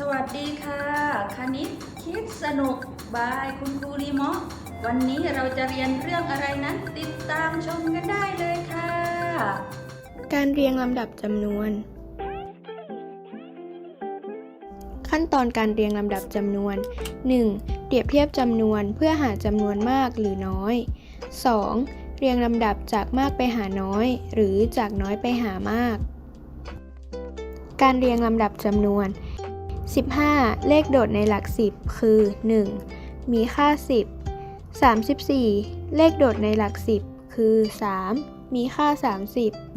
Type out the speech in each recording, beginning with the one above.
สวัสดีค่ะ คณิตคิดสนุกบายคุณครูรีมอวันนี้เราจะเรียนเรื่องอะไรนั้น ติดตามชมกันได้เลยค่ะ การเรียงลำดับจำนวน ขั้นตอนการเรียงลำดับจำนวน 1. เปรียบเทียบจำนวนเพื่อหาจำนวนมากหรือน้อย 2. เรียงลำดับจากมากไปหาน้อย หรือจากน้อยไปหามาก การเรียงลำดับจำนวน 15 เลขโดดในหลัก 10 คือ 1. มีค่า 10 34 เลขโดดในหลัก 10 คือ 3. มีค่า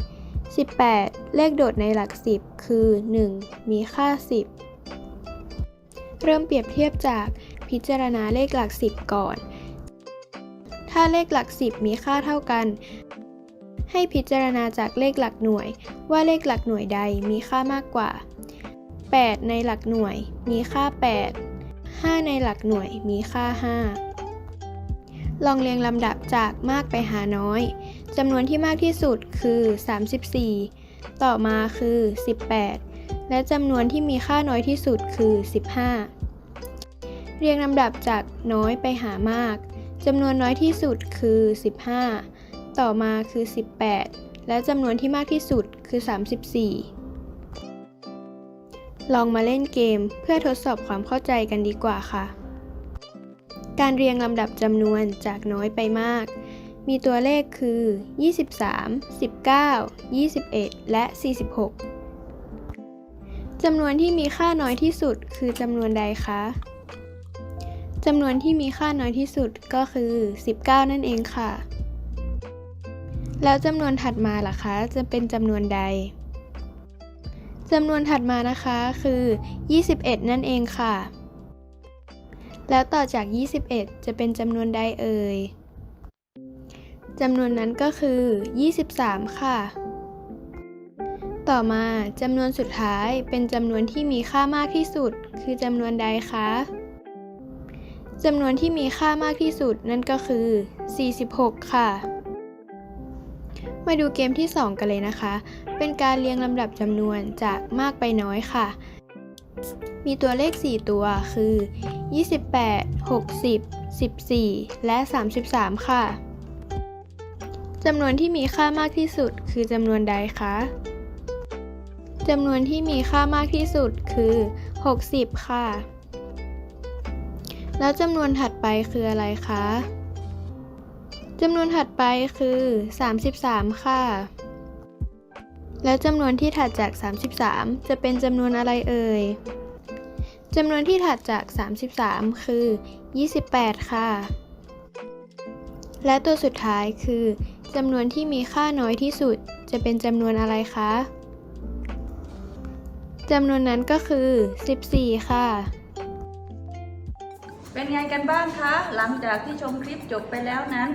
30 18 เลขโดดในหลัก 10 คือ 1 มีค่า 10 เริ่มเปรียบเทียบจากพิจารณาเลขหลัก 10 ก่อน ถ้าเลขหลัก 10 มีค่าเท่ากัน ให้พิจารณาจากเลขหลักหน่วย ว่าเลขหลักหน่วยใดมีค่ามากกว่า 8 ในหลักหน่วยมีค่า 8 5 ในหลักหน่วยมีค่า 5 ลองเรียงลำดับจากมากไปหาน้อยจำนวนที่มากที่สุดคือ 34 ต่อมาคือ 18 และจำนวนที่มีค่าน้อยที่สุดคือ 15 เรียงลำดับจากน้อยไปหามากจำนวนน้อยที่สุดคือ 15 ต่อมาคือ 18 และจำนวนที่มากที่สุดคือ 34 ลองมาเล่นเกมเพื่อทดสอบความเข้าใจกันดีกว่าค่ะ การเรียงลำดับจำนวนจากน้อยไปมาก มีตัวเลขคือ 23 19 21 และ 46 จำนวนที่มีค่าน้อยที่สุดคือจำนวนใดคะ จำนวนที่มีค่าน้อยที่สุดก็คือ 19 นั่นเองค่ะ แล้วจำนวนถัดมาล่ะคะ จะเป็นจำนวนใด จำนวนถัดมานะคะคือ 21 นั่นเองค่ะ แล้วต่อจาก 21 จะเป็นจำนวนใดเอ่ยจำนวนนั้นก็คือ 23 ค่ะ ต่อมาจำนวนสุดท้ายเป็นจำนวนที่มีค่ามากที่สุด คือจำนวนใดคะจำนวนที่มีค่ามากที่สุดนั่นก็คือ 46 ค่ะ มาดูเกมที่ 2 กันเลยนะคะ เป็นการเรียงลำดับจำนวนจากมากไปน้อยค่ะ มีตัวเลข 4 ตัวคือ 28 60 14 และ 33 ค่ะจำนวนที่มีค่ามากที่สุดคือจำนวนใดคะจำนวนที่มีค่ามากที่สุดคือ 60 ค่ะ แล้วจำนวนถัดไปคืออะไรคะ จำนวนถัดไปคือ 33 ค่ะ แล้วจำนวนที่ถัดจาก 33 จะเป็นจำนวนอะไรเอ่ยจำนวนที่ถัดจาก 33 คือ 28 ค่ะ และตัวสุดท้ายคือจำนวนที่มีค่าน้อยที่สุด จะเป็นจำนวนอะไรคะจำนวนนั้นก็คือ 14 ค่ะ เป็นไงกันบ้างคะ หลังจากที่ชมคลิปจบไปแล้วนั้น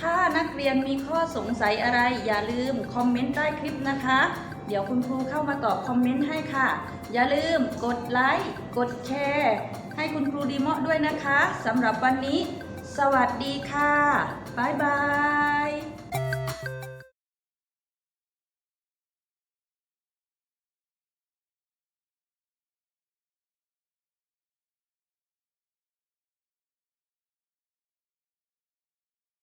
ถ้านักเรียนมีข้อสงสัยอะไร อย่าลืมคอมเมนต์ใต้คลิปนะคะ เดี๋ยวคุณครูเข้ามาตอบคอมเมนต์ให้ค่ะ อย่าลืมกดไลค์กดแชร์ให้คุณครูดีเมาะด้วยนะคะสำหรับวันนี้ สวัสดีค่ะ บ๊ายบาย